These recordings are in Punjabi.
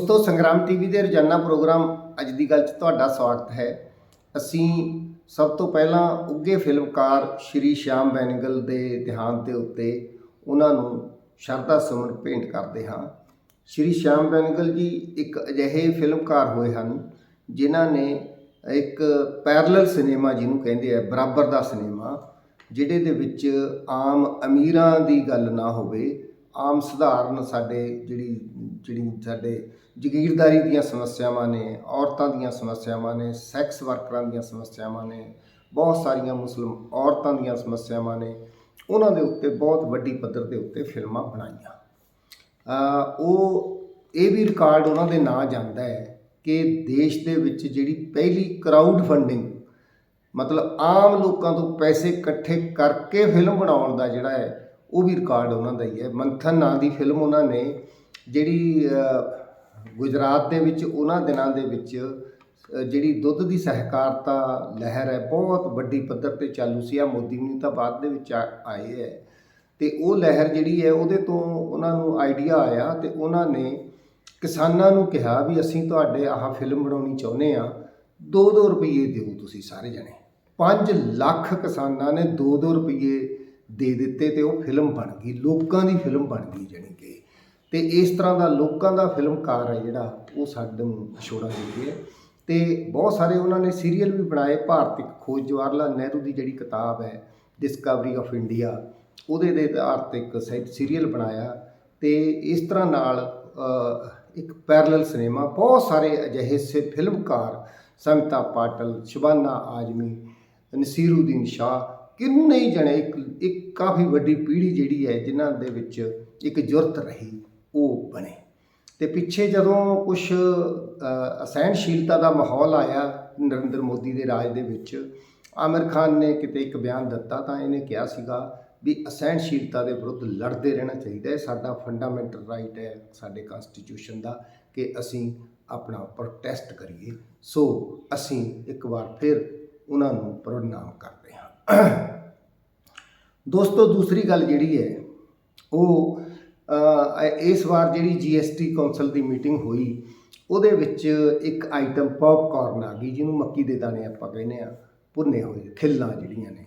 ਦੋਸਤੋ, ਸੰਗਰਾਮ ਟੀਵੀ ਦੇ ਰੋਜ਼ਾਨਾ ਪ੍ਰੋਗਰਾਮ ਅੱਜ ਦੀ ਗੱਲ 'ਚ ਤੁਹਾਡਾ ਸਵਾਗਤ ਹੈ। ਅਸੀਂ ਸਭ ਤੋਂ ਪਹਿਲਾਂ ਉੱਗੇ ਫਿਲਮਕਾਰ ਸ਼੍ਰੀ ਸ਼ਾਮ ਬੈਨਗਲ ਦੇ ਦੇਹਾਂਤ ਦੇ ਉੱਤੇ ਉਹਨਾਂ ਨੂੰ ਸ਼ਰਧਾ ਸੁਮਨ ਭੇਂਟ ਕਰਦੇ ਹਾਂ। ਸ਼੍ਰੀ ਸ਼ਿਆਮ ਬੈਨਗਲ ਜੀ ਇੱਕ ਅਜਿਹੇ ਫਿਲਮਕਾਰ ਹੋਏ ਹਨ, ਜਿਨ੍ਹਾਂ ਨੇ ਇੱਕ ਪੈਰਲਲ ਸਿਨੇਮਾ ਜਿਹਨੂੰ ਕਹਿੰਦੇ ਆ, ਬਰਾਬਰ ਦਾ ਸਿਨੇਮਾ ਜਿਹੜੇ ਦੇ ਵਿੱਚ ਆਮ ਅਮੀਰਾਂ ਦੀ ਗੱਲ ਨਾ ਹੋਵੇ, ਆਮ ਸਧਾਰਨ ਸਾਡੇ ਜਿਹੜੀ ਜਿਹੜੀ ਸਾਡੇ ਜ਼ਗੀਰਦਾਰੀ ਦੀਆਂ ਸਮੱਸਿਆਵਾਂ ਨੇ, ਔਰਤਾਂ ਦੀਆਂ ਸਮੱਸਿਆਵਾਂ ਨੇ ਸੈਕਸ ਵਰਕਰਾਂ ਦੀਆਂ ਸਮੱਸਿਆਵਾਂ ਨੇ, ਬਹੁਤ ਸਾਰੀਆਂ ਮੁਸਲਮ ਔਰਤਾਂ ਦੀਆਂ ਸਮੱਸਿਆਵਾਂ ਨੇ, ਉਹਨਾਂ ਦੇ ਉੱਤੇ ਬਹੁਤ ਵੱਡੀ ਪੱਧਰ ਦੇ ਉੱਤੇ ਫਿਲਮਾਂ ਬਣਾਈਆਂ। ਉਹ, ਇਹ ਵੀ ਰਿਕਾਰਡ ਉਹਨਾਂ ਦੇ ਨਾਂ ਜਾਂਦਾ ਹੈ ਕਿ ਦੇਸ਼ ਦੇ ਵਿੱਚ ਜਿਹੜੀ ਪਹਿਲੀ ਕਰਾਊਡ ਫੰਡਿੰਗ ਮਤਲਬ ਆਮ ਲੋਕਾਂ ਤੋਂ ਪੈਸੇ ਇਕੱਠੇ ਕਰਕੇ ਫਿਲਮ ਬਣਾਉਣ ਦਾ ਜਿਹੜਾ ਹੈ, ਉਹ ਵੀ ਰਿਕਾਰਡ ਉਹਨਾਂ ਦਾ ਹੀ ਹੈ। ਮੰਥਨ ਨਾਂ ਦੀ ਫਿਲਮ ਉਹਨਾਂ ਨੇ ਜਿਹੜੀ ਗੁਜਰਾਤ ਦੇ ਵਿੱਚ ਉਹਨਾਂ ਦਿਨਾਂ ਦੇ ਵਿੱਚ ਜਿਹੜੀ ਦੁੱਧ ਦੀ ਸਹਿਕਾਰਤਾ ਲਹਿਰ ਹੈ, ਬਹੁਤ ਵੱਡੀ ਪੱਧਰ ਤੇ ਚਾਲੂ ਸੀ। ਆ ਮੋਦੀ ਵੀ ਤਾਂ ਬਾਅਦ ਦੇ ਵਿੱਚ ਆਏ ਹੈ। ਤੇ ਉਹ ਲਹਿਰ ਜਿਹੜੀ ਹੈ, ਉਹਦੇ ਤੋਂ ਉਹਨਾਂ ਨੂੰ ਆਈਡੀਆ ਆਇਆ ਤੇ ਉਹਨਾਂ ਨੇ ਕਿਸਾਨਾਂ ਨੂੰ ਕਿਹਾ ਵੀ ਅਸੀਂ ਤੁਹਾਡੇ ਆਹ ਫਿਲਮ ਬਣਾਉਣੀ ਚਾਹੁੰਦੇ ਆ 2-2 ਰੁਪਏ ਦਿਓ ਤੁਸੀਂ ਸਾਰੇ ਜਣੇ। 5 ਲੱਖ ਕਿਸਾਨਾਂ ਨੇ 2-2 ਰੁਪਏ ਦੇ ਦਿੱਤੇ ਤੇ ਉਹ ਫਿਲਮ ਬਣ ਗਈ। ਲੋਕਾਂ ਦੀ ਫਿਲਮ ਬਣ ਗਈ ਜਾਣੀ ਕਿ। ਤੇ ਇਸ ਤਰ੍ਹਾਂ ਦਾ ਲੋਕਾਂ ਦਾ ਫਿਲਮਕਾਰ ਹੈ ਜਿਹੜਾ, ਉਹ ਸਾਡੇ ਨੂੰ ਵਿਛੋੜਾ ਦੇ ਗਿਆ ਤੇ ਬਹੁਤ ਸਾਰੇ ਉਹਨਾਂ ਨੇ ਸੀਰੀਅਲ ਵੀ ਬਣਾਏ ਭਾਰਤਿਕ ਖੋਜ ਜਵਾਹਰ ਲਾਲ ਨਹਿਰੂ ਦੀ ਜਿਹੜੀ ਕਿਤਾਬ ਹੈ ਡਿਸਕਵਰੀ ਆਫ ਇੰਡੀਆ ਉਹਦੇ ਦੇ ਆਧਾਰ ਤੇ ਇੱਕ ਸੀਰੀਅਲ ਬਣਾਇਆ। ਤੇ ਇਸ ਤਰ੍ਹਾਂ ਨਾਲ ਇੱਕ ਪੈਰਲਲ ਸਿਨੇਮਾ ਬਹੁਤ ਸਾਰੇ ਅਜਿਹੇ ਸੇ, ਫਿਲਮਕਾਰ, ਸਮਤਾ ਪਾਟਲ, ਸ਼ਬਾਨਾ ਆਜਮੀ, ਨਸੀਰੁਦੀਨ ਸ਼ਾਹ, ਕਿੰਨੇ ਹੀ ਜਣੇ, ਇੱਕ ਇੱਕ ਕਾਫੀ ਵੱਡੀ ਪੀੜ੍ਹੀ ਜਿਹੜੀ ਹੈ, ਜਿਨ੍ਹਾਂ ਦੇ ਵਿੱਚ ਇੱਕ ਜੁਰਤ ਰਹੀ। ਉਹ ਬਣੇ। ਤੇ ਪਿੱਛੇ ਜਦੋਂ ਕੁਝ ਅਸਹਿਣਸ਼ੀਲਤਾ ਦਾ ਮਾਹੌਲ ਆਇਆ ਨਰਿੰਦਰ ਮੋਦੀ ਦੇ ਰਾਜ ਦੇ ਵਿੱਚ, ਆਮਿਰ ਖਾਨ ਨੇ ਕਿਤੇ ਇੱਕ ਬਿਆਨ ਦਿੱਤਾ ਤਾਂ ਇਹਨੇ ਕਿਹਾ ਸੀਗਾ ਵੀ ਅਸਹਿਣਸ਼ੀਲਤਾ ਦੇ ਵਿਰੁੱਧ ਲੜਦੇ ਰਹਿਣਾ ਚਾਹੀਦਾ ਹੈ। ਸਾਡਾ ਫੰਡਾਮੈਂਟਲ ਰਾਈਟ ਹੈ, ਸਾਡੇ ਕਨਸਟੀਟਿਊਸ਼ਨ ਦਾ, ਕਿ ਅਸੀਂ ਆਪਣਾ ਪ੍ਰੋਟੈਸਟ ਕਰੀਏ। ਸੋ ਅਸੀਂ ਇੱਕ ਵਾਰ ਫਿਰ ਉਹਨਾਂ ਨੂੰ ਪ੍ਰਣਾਮ ਕਰਦੇ ਹਾਂ। ਦੋਸਤੋ, ਦੂਸਰੀ ਗੱਲ ਜਿਹੜੀ ਹੈ, ਉਹ ਇਸ ਵਾਰ ਜਿਹੜੀ ਜੀਐਸਟੀ ਕੌਂਸਲ ਦੀ ਮੀਟਿੰਗ ਹੋਈ, ਉਹਦੇ ਵਿੱਚ ਇੱਕ ਆਈਟਮ ਪੌਪਕਾਰਨ ਆ ਗਈ, ਜਿਹਨੂੰ ਮੱਕੀ ਦੇ ਦਾਣੇ ਆਪਾਂ ਕਹਿੰਦੇ ਆ, ਭੁੰਨੇ ਹੋਏ ਖਿੱਲਾਂ ਜਿਹੜੀਆਂ ਨੇ।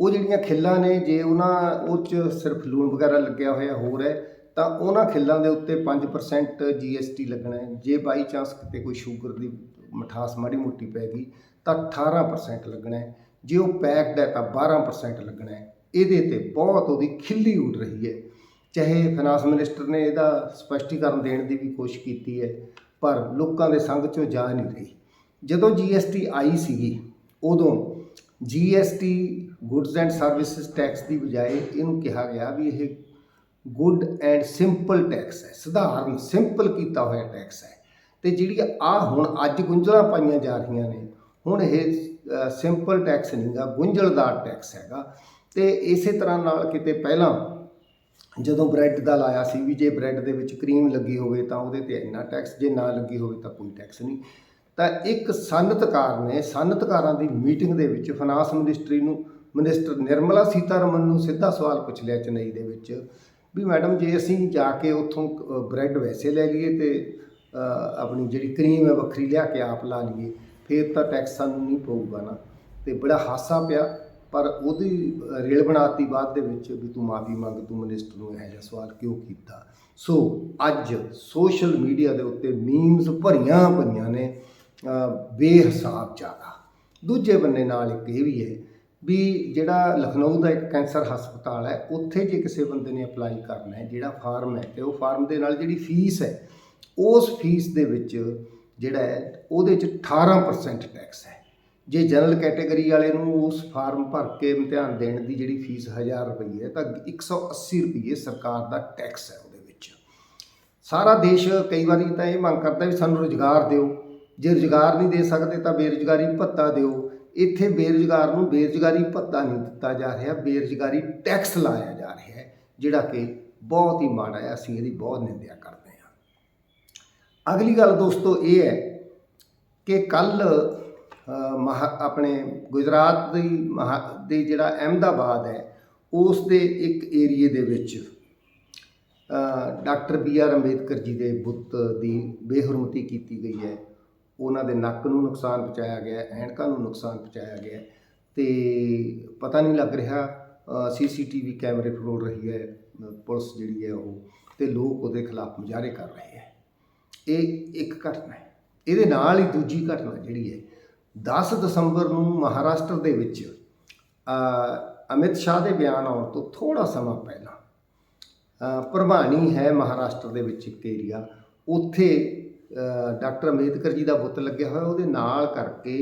ਉਹ ਜਿਹੜੀਆਂ ਖਿੱਲਾਂ ਨੇ, ਜੇ ਉਹਨਾਂ, ਉਹ 'ਚ ਸਿਰਫ ਲੂਣ ਵਗੈਰਾ ਲੱਗਿਆ ਹੋਇਆ ਹੋਰ ਹੈ, ਤਾਂ ਉਹਨਾਂ ਖਿੱਲਾਂ ਦੇ ਉੱਤੇ 5% ਜੀਐਸਟੀ ਲੱਗਣਾ ਹੈ। ਜੇ ਬਾਈ ਚਾਂਸ ਕਿਤੇ ਕੋਈ ਸ਼ੂਗਰ ਦੀ ਮਠਾਸ ਮਾੜੀ ਮੋਟੀ ਪੈ ਗਈ, ਤਾਂ 18% ਲੱਗਣਾ ਹੈ। ਜੇ ਉਹ ਪੈਕਡ ਹੈ, ਤਾਂ 12% ਲੱਗਣਾ ਹੈ। ਇਹਦੇ ਤੇ ਬਹੁਤ ਉਹਦੀ ਖਿੱਲੀ ਉੱਡ ਰਹੀ ਹੈ। ਚਾਹੇ ਫਾਈਨਾਂਸ ਮਿਨਿਸਟਰ ਨੇ ਇਹਦਾ ਸਪਸ਼ਟੀਕਰਨ ਦੇਣ ਦੀ ਵੀ ਕੋਸ਼ਿਸ਼ ਕੀਤੀ ਹੈ, ਪਰ ਲੋਕਾਂ ਦੇ ਸੰਗ ਚੋਂ ਜਾ ਨਹੀਂ ਰਹੀ। ਜਦੋਂ ਜੀਐਸਟੀ ਆਈ ਸੀਗੀ, ਉਦੋਂ GST goods and services tax ਦੀ ਬਜਾਏ ਇਹਨੂੰ ਕਿਹਾ ਗਿਆ ਵੀ ਇਹ ਗੁੱਡ ਐਂਡ ਸਿੰਪਲ ਟੈਕਸ ਹੈ, ਸਧਾਰਨ ਸਿੰਪਲ ਕੀਤਾ ਹੋਇਆ ਟੈਕਸ ਹੈ। ਤੇ ਜਿਹੜੀ ਆ ਹੁਣ ਅੱਜ ਗੁੰਝਲਾਂ ਪਾਈਆਂ ਜਾ ਰਹੀਆਂ ਨੇ, ਹੁਣ ਇਹ ਸਿੰਪਲ ਟੈਕਸ ਨਹੀਂਗਾ ਗੁੰਝਲਦਾਰ ਟੈਕਸ ਹੈਗਾ। ਤੇ ਇਸੇ ਤਰ੍ਹਾਂ ਨਾਲ ਕਿਤੇ ਪਹਿਲਾਂ ਜਦੋਂ ਬ੍ਰੈਡ ਦਾ ਲਾਇਆ ਸੀ ਵੀ ਜੇ ਬ੍ਰੈਡ ਦੇ ਵਿੱਚ ਕਰੀਮ ਲੱਗੀ ਹੋਵੇ ਤਾਂ ਉਹਦੇ ਤੇ ਇੰਨਾ ਟੈਕਸ ਜੇ ਨਾ ਲੱਗੀ ਹੋਵੇ ਤਾਂ ਕੋਈ ਟੈਕਸ ਨਹੀਂ। ਤਾਂ ਇੱਕ ਸਨਅਤਕਾਰ ਨੇ ਸਨਅਤਕਾਰਾਂ ਦੀ ਮੀਟਿੰਗ ਦੇ ਵਿੱਚ ਫਾਈਨਾਂਸ ਮਿਨਿਸਟਰੀ ਨੂੰ ਮਿਨਿਸਟਰ ਨਿਰਮਲਾ ਸੀਤਾਰਮਨ ਨੂੰ ਸਿੱਧਾ ਸਵਾਲ ਪੁੱਛ ਲਿਆ ਚੇਨਈ ਦੇ ਵਿੱਚ ਵੀ ਮੈਡਮ ਜੇ ਅਸੀਂ ਜਾ ਕੇ ਉੱਥੋਂ ਬ੍ਰੈਡ ਵੈਸੇ ਲੈ ਲਈਏ ਤੇ ਆਪਣੀ ਜਿਹੜੀ ਕਰੀਮ ਹੈ ਵੱਖਰੀ ਲਿਆ ਕੇ ਆਪ ਲਾ ਲਈਏ, ਫਿਰ ਤਾਂ ਟੈਕਸ ਸਾਨੂੰ ਨਹੀਂ ਪਊਗਾ ਨਾ। ਤੇ ਬੜਾ ਹਾਸਾ ਪਿਆ। ਪਰ ਉਹਦੀ ਅ, ਰੇਲ ਬਣਾਤੀ ਬਾਅਦ ਦੇ ਵਿੱਚ ਵੀ ਤੂੰ ਮਾਫੀ ਮੰਗ ਤੂੰ ਮਿਨਿਸਟਰ ਨੂੰ ਇਹੋ ਜਿਹਾ ਸਵਾਲ ਕਿਉਂ ਕੀਤਾ? ਸੋ ਅੱਜ ਸੋਸ਼ਲ ਮੀਡੀਆ ਦੇ ਉੱਤੇ ਮੀਮਸ ਭਰੀਆਂ ਪਈਆਂ ਨੇ ਅ, ਬੇਹਿਸਾਬ ਜ਼ਿਆਦਾ। ਦੂਜੇ ਬੰਨੇ ਨਾਲ ਇੱਕ ਇਹ ਵੀ ਹੈ ਵੀ ਜਿਹੜਾ ਲਖਨਊ ਦਾ ਇੱਕ ਕੈਂਸਰ ਹਸਪਤਾਲ ਹੈ ਉੱਥੇ ਜੇ ਕਿਸੇ ਬੰਦੇ ਨੇ ਅਪਲਾਈ ਕਰਨਾ ਹੈ ਜਿਹੜਾ ਫਾਰਮ ਹੈ ਤੇ ਉਹ ਫਾਰਮ ਦੇ ਨਾਲ ਜਿਹੜੀ ਫੀਸ ਹੈ ਉਸ ਫੀਸ ਦੇ ਵਿੱਚ ਜਿਹੜਾ ਹੈ ਉਹਦੇ ਚ 18% ਟੈਕਸ ਹੈ। ਜੇ ਜਨਰਲ ਕੈਟਾਗਰੀ ਵਾਲੇ ਨੂੰ ਉਸ ਫਾਰਮ ਭਰ ਕੇ ਇਮਤਿਹਾਨ ਦੇਣ ਦੀ ਜਿਹੜੀ ਫੀਸ 1000 ਰੁਪਏ ਹੈ, ਤਾਂ 180 ਰੁਪਏ ਸਰਕਾਰ ਦਾ ਟੈਕਸ ਹੈ ਉਹਦੇ ਵਿੱਚ। ਸਾਰਾ ਦੇਸ਼ ਕਈ ਵਾਰੀ ਤਾਂ ਇਹ ਮੰਗ ਕਰਦਾ ਵੀ ਸਾਨੂੰ ਰੁਜ਼ਗਾਰ ਦਿਓ। ਜੇ ਰੁਜ਼ਗਾਰ ਨਹੀਂ ਦੇ ਸਕਦੇ ਤਾਂ ਬੇਰੁਜ਼ਗਾਰੀ ਭੱਤਾ ਦਿਓ। ਇੱਥੇ ਬੇਰੁਜ਼ਗਾਰ ਨੂੰ ਬੇਰੁਜ਼ਗਾਰੀ ਭੱਤਾ ਨਹੀਂ ਦਿੱਤਾ ਜਾ ਰਿਹਾ, ਬੇਰੁਜ਼ਗਾਰੀ ਟੈਕਸ ਲਾਇਆ ਜਾ ਰਿਹਾ ਹੈ, ਜਿਹੜਾ ਕਿ ਬਹੁਤ ਹੀ ਮਾੜਾ ਹੈ, ਅਸੀਂ ਇਹਦੀ ਬਹੁਤ ਨਿੰਦਿਆ ਕਰਦੇ ਹਾਂ। ਅਗਲੀ ਗੱਲ ਦੋਸਤੋ ਇਹ ਹੈ ਕਿ ਕੱਲ ਮਹਾ, ਆਪਣੇ ਗੁਜਰਾਤ ਦੀ ਮਹਾ- ਦੇ ਜਿਹੜਾ ਅਹਿਮਦਾਬਾਦ ਹੈ, ਉਸ ਦੇ ਇੱਕ ਏਰੀਏ ਦੇ ਵਿੱਚ doctor B R Ambedkar ji ਦੇ ਬੁੱਤ ਦੀ ਬੇਹਰਮਤੀ ਕੀਤੀ ਗਈ ਹੈ। ਉਹਨਾਂ ਦੇ ਨੱਕ ਨੂੰ ਨੁਕਸਾਨ ਪਹੁੰਚਾਇਆ ਗਿਆ, ਐਨਕਾਂ ਨੂੰ ਨੁਕਸਾਨ ਪਹੁੰਚਾਇਆ ਗਿਆ ਹੈ ਤੇ ਪਤਾ ਨਹੀਂ ਲੱਗ ਰਿਹਾ ਸੀਸੀਟੀਵੀ ਕੈਮਰੇ ਫਰੋਲ ਰਹੀ ਹੈ, ਪੁਲਿਸ ਜਿਹੜੀ ਹੈ ਉਹ, ਤੇ ਲੋਕ ਉਹਦੇ ਖਿਲਾਫ ਮੁਜ਼ਾਹਰੇ ਕਰ ਰਹੇ ਹੈ। ਇਹ ਇੱਕ ਘਟਨਾ ਹੈ। ਇਹਦੇ ਨਾਲ ਹੀ ਦੂਜੀ ਘਟਨਾ ਜਿਹੜੀ ਹੈ 10 ਦਸੰਬਰ ਨੂੰ ਮਹਾਰਾਸ਼ਟਰ ਦੇ ਵਿੱਚ ਅਮਿਤ ਸ਼ਾਹ ਦੇ ਬਿਆਨ ਆਉਣ ਤੋਂ ਥੋੜਾ ਸਮਾਂ ਪਹਿਲਾਂ ਅ, ਪ੍ਰਭਾਣੀ ਹੈ ਮਹਾਰਾਸ਼ਟਰ ਦੇ ਵਿੱਚ ਇੱਕ ਏਰੀਆ। ਉੱਥੇ ਡਾਕਟਰ ਅੰਬੇਦਕਰ ਜੀ ਦਾ ਬੁੱਤ ਲੱਗਿਆ ਹੋਇਆ ਉਹਦੇ ਨਾਲ ਕਰਕੇ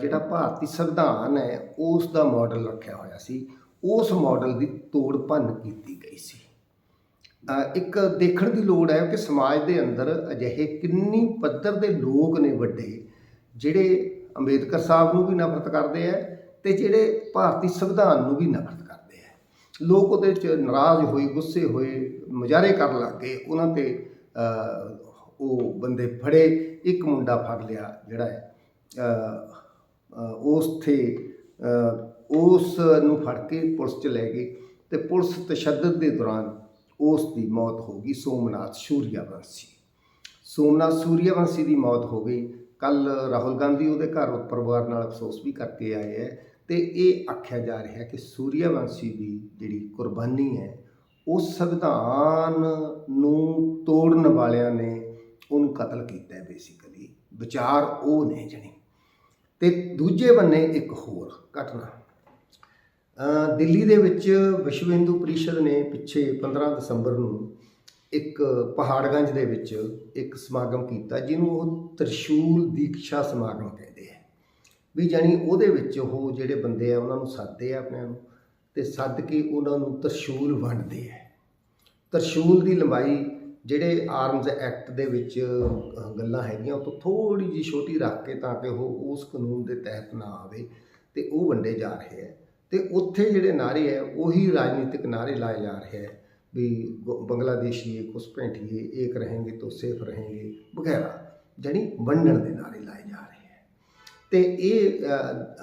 ਜਿਹੜਾ ਭਾਰਤੀ ਸੰਵਿਧਾਨ ਹੈ ਉਸ ਦਾ ਮਾਡਲ ਰੱਖਿਆ ਹੋਇਆ ਸੀ। ਉਸ ਮਾਡਲ ਦੀ ਤੋੜ ਭੰਨ ਕੀਤੀ ਗਈ ਸੀ। ਇੱਕ ਦੇਖਣ ਦੀ ਲੋੜ ਹੈ ਕਿ ਸਮਾਜ ਦੇ ਅੰਦਰ ਅਜਿਹੇ ਕਿੰਨੀ ਪੱਧਰ ਦੇ ਲੋਕ ਨੇ ਵੱਡੇ ਜਿਹੜੇ ਅੰਬੇਦਕਰ ਸਾਹਿਬ ਨੂੰ ਵੀ ਨਫ਼ਰਤ ਕਰਦੇ ਆ ਤੇ ਜਿਹੜੇ ਭਾਰਤੀ ਸੰਵਿਧਾਨ ਨੂੰ ਵੀ ਨਫ਼ਰਤ ਕਰਦੇ ਆ। ਲੋਕ ਉਹਦੇ ਚ ਨਾਰਾਜ਼ ਹੋਏ, ਗੁੱਸੇ ਹੋਏ, ਮੁਜ਼ਾਹਰੇ ਕਰਨ ਲੱਗ ਗਏ। ਉਹਨਾਂ ਤੇ ਉਹ ਬੰਦੇ ਫੜੇ, ਇੱਕ ਮੁੰਡਾ ਫੜ ਲਿਆ ਜਿਹੜਾ ਹੈ ਉਸ ਤੇ ਉਸ ਨੂੰ ਫੜ ਕੇ ਪੁਲਿਸ ਚ ਲੈ ਗਏ ਤੇ ਪੁਲਿਸ ਤਸ਼ੱਦਦ ਦੇ ਦੌਰਾਨ ਉਸ ਦੀ ਮੌਤ ਹੋ ਗਈ। ਸੋਮਨਾਥ ਸੂਰਿਆਵੰਸ਼ੀ। ਸੋਮਨਾਥ ਸੂਰਿਆਵੰਸ਼ੀ ਦੀ ਮੌਤ ਹੋ ਗਈ। ਕੱਲ ਰਾਹੁਲ ਗਾਂਧੀ ਉਹਦੇ ਘਰ ਪਰਿਵਾਰ ਨਾਲ ਅਫਸੋਸ ਵੀ ਕਰਕੇ ਆਏ ਹੈ ਤੇ ਇਹ ਆਖਿਆ ਜਾ ਰਿਹਾ ਕਿ ਸੂਰਿਆਵੰਸ਼ੀ ਦੀ ਜਿਹੜੀ ਕੁਰਬਾਨੀ ਹੈ ਉਸ ਸੰਵਿਧਾਨ ਨੂੰ ਤੋੜਨ ਵਾਲਿਆਂ ਨੇ ਉਹਨੂੰ ਕਤਲ ਕੀਤਾ ਹੈ ਬੇਸਿਕਲੀ ਵਿਚਾਰ ਉਹ ਨੇ ਜਣੀ। ਤੇ ਦੂਜੇ ਬੰਨੇ ਇੱਕ ਹੋਰ ਘਟਨਾ। ਦਿੱਲੀ ਦੇ ਵਿੱਚ ਵਿਸ਼ਵ ਹਿੰਦੂ ਪਰਿਸ਼ਦ ਨੇ ਪਿੱਛੇ 15 ਦਸੰਬਰ ਨੂੰ ਇੱਕ ਪਹਾੜਗੰਜ ਦੇ ਵਿੱਚ ਇੱਕ ਸਮਾਗਮ ਕੀਤਾ, ਜਿਹਨੂੰ ਉਹ ਤ੍ਰਿਸ਼ੂਲ ਦੀਕਸ਼ਾ ਸਮਾਗਮ ਕਹਿੰਦੇ ਆ। ਵੀ ਜਾਨੀ ਉਹਦੇ ਵਿੱਚ ਉਹ ਜਿਹੜੇ ਬੰਦੇ ਆ, ਉਹਨਾਂ ਨੂੰ ਸੱਦਦੇ ਆ ਆਪਣਿਆਂ ਨੂੰ ਤੇ ਸੱਦ ਕੇ ਉਹਨਾਂ ਨੂੰ ਤ੍ਰਿਸ਼ੂਲ ਵੰਡਦੇ ਆ। ਤਰਸ਼ੂਲ ਦੀ ਲੰਬਾਈ ਜਿਹੜੇ ਆਰਮਜ਼ ਐਕਟ ਦੇ ਵਿੱਚ ਗੱਲਾਂ ਹੈਗੀਆਂ, ਉਹ ਤੋਂ ਥੋੜੀ ਜਿਹੀ ਛੋਟੀ ਰੱਖ ਕੇ ਤਾਂ ਕਿ ਉਹ ਉਸ ਕਾਨੂੰਨ ਦੇ ਤਹਿਤ ਨਾ ਆਵੇ ਤੇ ਉਹ ਵੰਡੇ ਜਾ ਰਹੇ ਹੈ ਤੇ ਉੱਥੇ ਜਿਹੜੇ ਨਾਰੇ ਹੈ ਉਹੀ ਰਾਜਨੀਤਿਕ ਨਾਰੇ ਲਾਏ ਜਾ ਰਹੇ ਹੈ ਵੀ ਗ- ਬੰਗਲਾਦੇਸ਼ੀ ਘੁਸਪੈਠੀਏ ਏਕ रहेंगे तो सेफ रहेंगे ਵਗੈਰਾ ਜਾਣੀ ਵੰਡਣ ਦੇ ਨਾਰੇ ਲਾਏ ਜਾ ਰਹੇ ਹੈ ਤੇ ਇਹ ਅ,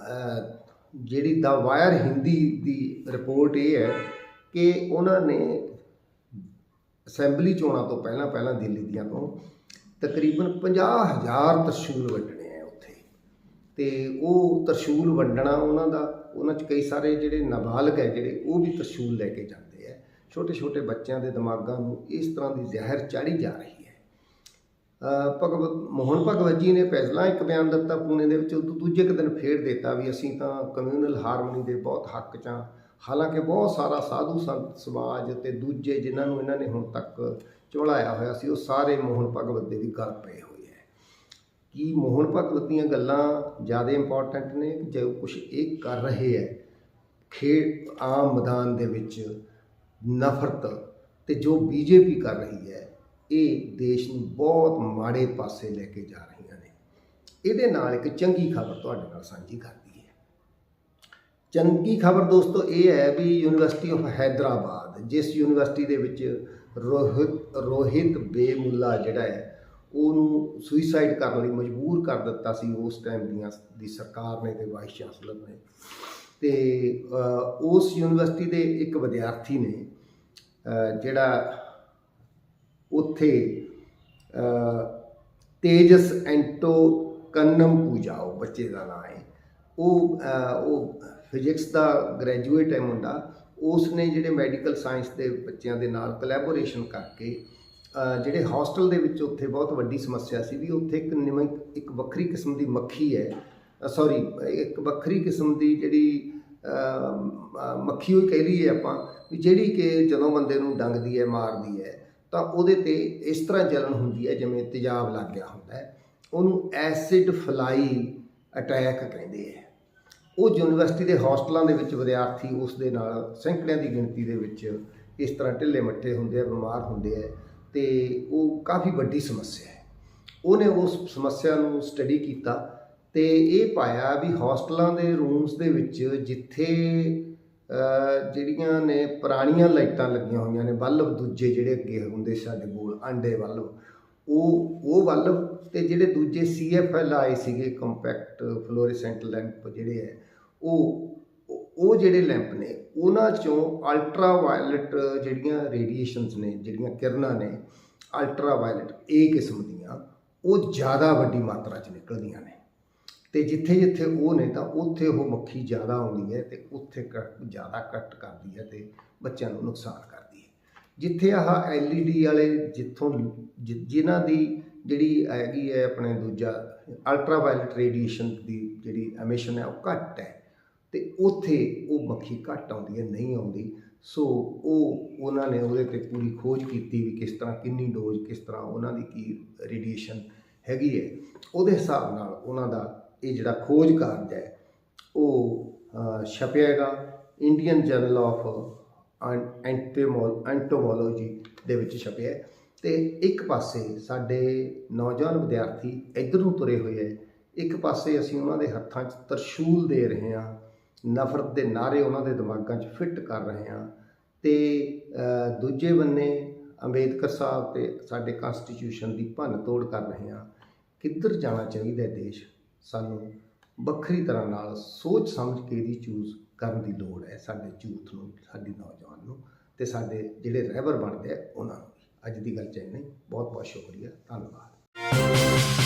ਅ, ਜਿਹੜੀ ਦਾ ਵਾਇਰ ਹਿੰਦੀ ਦੀ ਰਿਪੋਰਟ ਇਹ ਹੈ ਕਿ ਉਹਨਾਂ ਨੇ ਅਸੈਂਬਲੀ ਚੋਣਾਂ ਤੋਂ ਪਹਿਲਾਂ ਪਹਿਲਾਂ ਦਿੱਲੀ ਦੀਆਂ ਤੋਂ ਤਕਰੀਬਨ 50000 ਤਰਸ਼ੂਲ ਵੰਡਣੇ ਆ ਉੱਥੇ ਤੇ ਉਹ ਤਰਸ਼ੂਲ ਵੰਡਣਾ ਉਹਨਾਂ ਦਾ ਉਹਨਾਂ 'ਚ ਕਈ ਸਾਰੇ ਜਿਹੜੇ ਨਾਬਾਲਗ ਹੈ ਜਿਹੜੇ ਉਹ ਵੀ ਤਰਸ਼ੂਲ ਲੈ ਕੇ ਜਾਂਦੇ ਛੋਟੇ ਛੋਟੇ ਬੱਚਿਆਂ ਦੇ ਦਿਮਾਗਾਂ ਨੂੰ ਇਸ ਤਰ੍ਹਾਂ ਦੀ ਜ਼ਹਿਰ ਚਾੜੀ ਜਾ ਰਹੀ ਹੈ। ਭਗਵਤ ਮੋਹਨ ਭਗਵਤ ਜੀ ਨੇ ਪਹਿਲਾਂ ਇੱਕ ਬਿਆਨ ਦਿੱਤਾ ਪੂਨੇ ਦੇ ਵਿੱਚ ਉਹ ਤੋਂ ਦੂਜੇ ਕੁ ਦਿਨ ਫੇਰ ਦਿੱਤਾ ਵੀ ਅਸੀਂ ਤਾਂ ਕਮਿਊਨਲ ਹਾਰਮੋਨੀ ਦੇ ਬਹੁਤ ਹੱਕ 'ਚ ਹਾਂ। ਹਾਲਾਂਕਿ ਬਹੁਤ ਸਾਰਾ ਸਾਧੂ ਸੰਤ ਸਮਾਜ ਤੇ ਦੂਜੇ ਜਿਨ੍ਹਾਂ ਨੂੰ ਇਹਨਾਂ ਨੇ ਹੁਣ ਤੱਕ ਝੋਲਾਇਆ ਹੋਇਆ ਸੀ, ਉਹ ਸਾਰੇ ਮੋਹਨ ਭਗਵਤ ਦੇ ਵੀ ਗੱਲ ਪਏ ਹੋਏ ਹੈ। ਕੀ ਮੋਹਨ ਭਗਵਤ ਦੀਆਂ ਗੱਲਾਂ ਜ਼ਿਆਦਾ ਇੰਪੋਰਟੈਂਟ ਨੇ ਜੇ ਜੋ ਕੁਝ ਇਹ ਕਰ ਰਹੇ ਹੈ? ਖੇਡ ਆਮ ਮੈਦਾਨ ਦੇ ਵਿੱਚ ਨਫ਼ਰਤ ਤੇ ਜੋ ਬੀਜੇਪੀ ਕਰ ਰਹੀ ਹੈ, ਇਹ ਦੇਸ਼ ਨੂੰ ਬਹੁਤ ਮਾੜੇ ਪਾਸੇ ਲੈ ਕੇ ਜਾ ਰਹੀਆਂ ਨੇ। ਇਹਦੇ ਨਾਲ ਇੱਕ ਚੰਗੀ ਖਬਰ ਤੁਹਾਡੇ ਨਾਲ ਸਾਂਝੀ ਕਰਦੀ ਹੈ। ਚੰਗੀ ਖਬਰ ਦੋਸਤੋ ਇਹ ਹੈ ਵੀ ਯੂਨੀਵਰਸਿਟੀ ਆਫ ਹੈਦਰਾਬਾਦ ਜਿਸ ਯੂਨੀਵਰਸਿਟੀ ਦੇ ਵਿੱਚ ਰੋਹਿਤ ਰੋਹਿਤ ਬੇਮੁੱਲਾ ਜਿਹੜਾ ਹੈ, ਉਹਨੂੰ ਸੁਈਸਾਈਡ ਕਰਨ ਲਈ ਮਜਬੂਰ ਕਰ ਦਿੱਤਾ ਸੀ ਉਸ ਟਾਈਮ ਦੀਆਂ ਦੀ ਸਰਕਾਰ ਨੇ ਤੇ ਵਾਈਸ ਚਾਂਸਲਰ ਨੇ। ਤੇ ਉਸ ਯੂਨੀਵਰਸਿਟੀ ਦੇ ਇੱਕ ਵਿਦਿਆਰਥੀ ਨੇ ਜਿਹੜਾ ਉੱਥੇ ਤੇਜਸ ਐਂਟੋ ਕੰਨਮ ਪੂਜਾ, ਉਹ ਬੱਚੇ ਦਾ ਨਾਮ ਹੈ, ਉਹ ਉਹ ਫਿਜ਼ਿਕਸ ਦਾ ਗ੍ਰੈਜੂਏਟ ਹੈ ਮੁੰਡਾ, ਉਸ ਨੇ ਜਿਹੜੇ ਮੈਡੀਕਲ ਸਾਇੰਸ ਦੇ ਬੱਚਿਆਂ ਦੇ ਨਾਲ ਕੋਲੈਬੋਰੇਸ਼ਨ ਕਰਕੇ ਜਿਹੜੇ ਹਾਸਟਲ ਦੇ ਵਿੱਚ ਉੱਥੇ ਬਹੁਤ ਵੱਡੀ ਸਮੱਸਿਆ ਸੀ ਵੀ ਉੱਥੇ ਇੱਕ ਨਿਮ ਇੱਕ ਵੱਖਰੀ ਕਿਸਮ ਦੀ ਮੱਖੀ ਹੈ ਸੌਰੀ ਇੱਕ ਵੱਖਰੀ ਕਿਸਮ ਦੀ ਜਿਹੜੀ ਮੱਖੀ ਹੋਈ ਕਹਿ ਲਈਏ ਆਪਾਂ, ਵੀ ਜਿਹੜੀ ਕਿ ਜਦੋਂ ਬੰਦੇ ਨੂੰ ਡੰਗਦੀ ਹੈ, ਮਾਰਦੀ ਹੈ, ਤਾਂ ਉਹਦੇ ਤੇ ਇਸ ਤਰ੍ਹਾਂ ਜਲਨ ਹੁੰਦੀ ਹੈ, ਜਿਵੇਂ ਤੇਜ਼ਾਬ ਲੱਗ ਗਿਆ ਹੁੰਦਾ ਹੈ, ਉਹਨੂੰ ਐਸਿਡ ਫਲਾਈ ਅਟੈਕ ਕਹਿੰਦੇ ਆ ਉਹ ਯੂਨੀਵਰਸਿਟੀ ਦੇ ਹਾਸਟਲਾਂ ਦੇ ਵਿੱਚ ਵਿਦਿਆਰਥੀ ਉਸ ਦੇ ਨਾਲ ਸੈਂਕੜਿਆਂ ਦੀ ਗਿਣਤੀ ਦੇ ਵਿੱਚ ਇਸ ਤਰ੍ਹਾਂ ਢਿੱਲੇ ਮੱਠੇ ਹੁੰਦੇ ਆ, ਬਿਮਾਰ ਹੁੰਦੇ ਆ, ਤੇ ਉਹ ਕਾਫੀ ਵੱਡੀ ਸਮੱਸਿਆ ਹੈ। ਉਹਨੇ ਉਸ ਸਮੱਸਿਆ ਨੂੰ ਸਟੱਡੀ ਕੀਤਾ ਤੇ ਇਹ ਪਾਇਆ ਵੀ ਹਾਸਟਲਾਂ ਦੇ ਰੂਮਸ ਦੇ ਵਿੱਚ ਜਿੱਥੇ ਜਿਹੜੀਆਂ ਨੇ ਪੁਰਾਣੀਆਂ ਲਾਈਟਾਂ ਲੱਗੀਆਂ ਹੋਈਆਂ ਨੇ, ਬਲਬ ਦੂਜੇ ਜਿਹੜੇ ਅੱਗੇ ਹੁੰਦੇ ਸਾਡੇ ਕੋਲ, ਅੰਡੇ ਬਲਬ, ਉਹ ਉਹ ਬਲਬ ਤੇ ਜਿਹੜੇ ਦੂਜੇ ਸੀਐਫਐਲ ਆਏ ਸੀਗੇ ਕੰਪੈਕਟ ਫਲੋਰੈਸੈਂਟ ਲੈਂਪ ਜਿਹੜੇ ਹੈ, ਉਹ, ਉਹ- ਉਹ ਜਿਹੜੇ ਲੈਂਪ ਨੇ, ਉਹਨਾਂ ਚੋਂ ਅਲਟਰਾ ਵਾਇਲਟ ਜਿਹੜੀਆਂ ਰੇਡੀਏਸ਼ਨਸ ਨੇ, ਜਿਹੜੀਆਂ ਕਿਰਨਾਂ ਨੇ ਅਲਟਰਾ ਵਾਇਲਟ ਇਹ ਕਿਸਮ ਦੀਆਂ, ਉਹ ਜ਼ਿਆਦਾ ਵੱਡੀ ਮਾਤਰਾ 'ਚ ਨਿਕਲਦੀਆਂ ਨੇ। ਤੇ ਜਿੱਥੇ ਜਿੱਥੇ ਉਹ ਨੇ ਤਾਂ ਉੱਥੇ ਉਹ ਮੱਖੀ ਜ਼ਿਆਦਾ ਆਉਂਦੀ ਹੈ ਤੇ ਉੱਥੇ ਕ- ਜ਼ਿਆਦਾ ਕੱਟ ਕਰਦੀ ਹੈ ਤੇ ਬੱਚਿਆਂ ਨੂੰ ਨੁਕਸਾਨ ਕਰਦੀ ਹੈ। ਜਿੱਥੇ ਆਹ ਐਲਈਡੀ ਵਾਲੇ ਜਿੱਥੋਂ ਜਿਨ੍ਹਾਂ ਦੀ ਜਿਹੜੀ ਹੈਗੀ ਹੈ ਆਪਣੇ ਦੂਜਾ ਅਲਟਰਾਵਾਇਲਟ ਰੇਡੀਏਸ਼ਨ ਦੀ ਜਿਹੜੀ ਐਮਿਸ਼ਨ ਹੈ ਉਹ ਘੱਟ ਹੈ ਤੇ ਉੱਥੇ ਉਹ ਮੱਖੀ ਘੱਟ ਆਉਂਦੀ ਹੈ, ਨਹੀਂ ਆਉਂਦੀ। ਸੋ ਉਹ, ਉਹਨਾਂ ਨੇ ਉਹਦੇ ਤੇ ਪੂਰੀ ਖੋਜ ਕੀਤੀ ਵੀ ਕਿਸ ਤਰ੍ਹਾਂ ਕਿੰਨੀ ਡੋਜ਼ ਕਿਸ ਤਰ੍ਹਾਂ ਉਹਨਾਂ ਦੀ ਕੀ ਰੇਡੀਏਸ਼ਨ ਹੈਗੀ ਹੈ। ਉਹਦੇ ਹਿਸਾਬ ਨਾਲ ਉਹਨਾਂ ਦਾ ਇਹ ਜਿਹੜਾ ਖੋਜ ਕਾਰਜ ਹੈ, ਉਹ ਛਪਿਆ ਹੈਗਾ ਇੰਡੀਅਨ ਜਰਨਲ ਆਫ ਐਂਟੋਮੋਲੋਜੀ ਦੇ ਵਿੱਚ ਛਪਿਆ ਹੈ। ਤੇ ਇੱਕ ਪਾਸੇ ਸਾਡੇ ਨੌਜਵਾਨ ਵਿਦਿਆਰਥੀ ਇੱਧਰ ਨੂੰ ਤੁਰੇ ਹੋਏ ਹੈ। ਇੱਕ ਪਾਸੇ ਅਸੀਂ ਉਹਨਾਂ ਦੇ ਹੱਥਾਂ 'ਚ ਤਰਸ਼ੂਲ ਦੇ ਰਹੇ ਹਾਂ। ਨਫ਼ਰਤ ਦੇ ਨਾਰੇ ਉਹਨਾਂ ਦੇ ਦਿਮਾਗਾਂ 'ਚ ਫਿੱਟ ਕਰ ਰਹੇ ਹਾਂ। ਤੇ ਦੂਜੇ ਬੰਨੇ ਅੰਬੇਦਕਰ ਸਾਹਿਬ ਤੇ ਸਾਡੇ ਕਨਸਟੀਟਿਊਸ਼ਨ ਦੀ ਭੰਨ ਤੋੜ ਕਰ ਰਹੇ ਹਾਂ। ਕਿੱਧਰ ਜਾਣਾ ਚਾਹੀਦਾ ਦੇਸ਼? ਸਾਨੂੰ ਵੱਖਰੀ ਤਰ੍ਹਾਂ ਨਾਲ ਸੋਚ ਸਮਝ ਕੇ ਇਹਦੀ ਚੂਜ਼ ਕਰਨ ਦੀ ਲੋੜ ਹੈ ਸਾਡੇ ਯੂਥ ਨੂੰ, ਸਾਡੀ ਨੌਜਵਾਨ ਨੂੰ ਤੇ ਸਾਡੇ ਜਿਹੜੇ ਰਹਿਬਰ ਬਣਦੇ ਆ ਉਹਨਾਂ ਨੂੰ ਅੱਜ ਦੀ ਗੱਲ ਚ ਇੰਨੀ ਬਹੁਤ ਬਹੁਤ ਸ਼ੁਕਰੀਆ। ਧੰਨਵਾਦ।